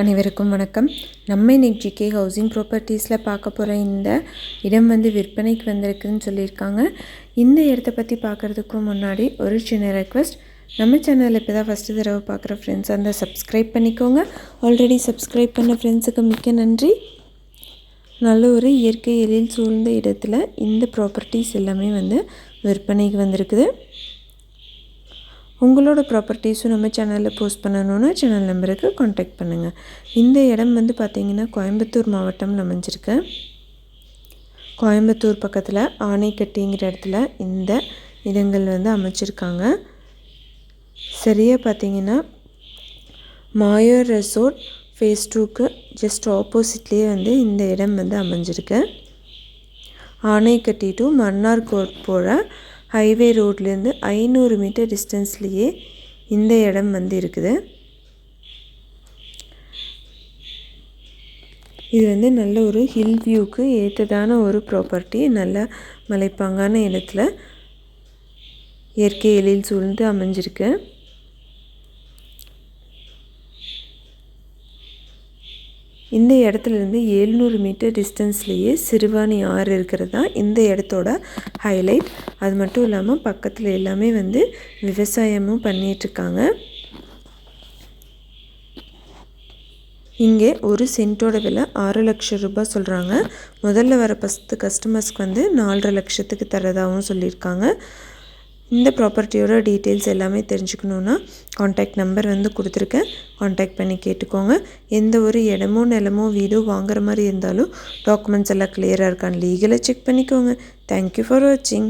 அனைவருக்கும் வணக்கம். நம்ம இன்னைக்கு ஜிகே ஹவுசிங் ப்ராப்பர்ட்டிஸில் பார்க்க போகிற இந்த இடம் வந்து விற்பனைக்கு வந்திருக்குன்னு சொல்லியிருக்காங்க. இந்த இடத்த பற்றி பார்க்குறதுக்கு முன்னாடி ஒரு சின்ன ரெக்வஸ்ட் நம்ம சேனலில் இப்போ தான் ஃபஸ்ட்டு தடவை பார்க்குற ஃப்ரெண்ட்ஸ் அந்த சப்ஸ்கிரைப் பண்ணிக்கோங்க. ஆல்ரெடி சப்ஸ்கிரைப் பண்ண ஃப்ரெண்ட்ஸுக்கு மிக்க நன்றி. நல்ல ஒரு இயற்கை எழில் சூழ்ந்த இடத்துல இந்த ப்ராப்பர்ட்டிஸ் எல்லாமே வந்து விற்பனைக்கு வந்திருக்குது. உங்களோட ப்ராப்பர்ட்டிஸும் நம்ம சேனலில் போஸ்ட் பண்ணணுன்னா சேனல் நம்பருக்கு காண்டாக்ட் பண்ணுங்கள் இந்த இடம் வந்து பார்த்திங்கன்னா கோயம்புத்தூர் மாவட்டம்னு அமைஞ்சிருக்கு. கோயம்புத்தூர் பக்கத்தில் ஆனைக்கட்டிங்கிற இடத்துல இந்த இடங்கள் வந்து அமைச்சிருக்காங்க. சரியாக பார்த்தீங்கன்னா மாயோர் ரெசோர்ட் ஃபேஸ் டூக்கு ஜஸ்ட் ஆப்போசிட்லேயே வந்து இந்த இடம் வந்து அமைஞ்சிருக்கு. ஆனைக்கட்டி டு மன்னார்கோட் போகிற ஹைவே ரோட்லேருந்து ஐநூறு மீட்டர் டிஸ்டன்ஸ்லேயே இந்த இடம் வந்து இருக்குது. இது வந்து நல்ல ஒரு ஹில் வியூக்கு ஏற்றதான ஒரு ப்ராப்பர்ட்டி நல்ல மலைப்பாங்கான இடத்துல இயற்கை எழில் சூழ்ந்து அமைஞ்சிருக்கு. இந்த இடத்துலேருந்து எழுநூறு மீட்டர் டிஸ்டன்ஸ்லேயே சிறுவாணி ஆறு இருக்கிறது தான் இந்த இடத்தோட ஹைலைட் அது மட்டும் இல்லாமல் பக்கத்தில் எல்லாமே வந்து விவசாயமும் பண்ணிகிட்ருக்காங்க இங்கே ஒரு சென்ட்டோட விலை ஆறு லட்சம் ரூபாய் சொல்கிறாங்க முதல்ல வர பத்து கஸ்டமர்ஸ்க்கு வந்து நாலரை லட்சத்துக்கு தரதாகவும் சொல்லியிருக்காங்க. இந்த ப்ராப்பர்ட்டியோட டீட்டெயில்ஸ் எல்லாமே தெரிஞ்சுக்கணுன்னா காண்டாக்ட் நம்பர் வந்து கொடுத்துருக்கேன். காண்டாக்ட் பண்ணி கேட்டுக்கோங்க. எந்த ஒரு இடமோ நிலமோ வீடோ வாங்குற மாதிரி இருந்தாலும் டாக்குமெண்ட்ஸ் எல்லாம் கிளியராக இருக்கான்னு லீகலாக செக் பண்ணிக்கோங்க. தேங்க்யூ ஃபார் வாட்சிங்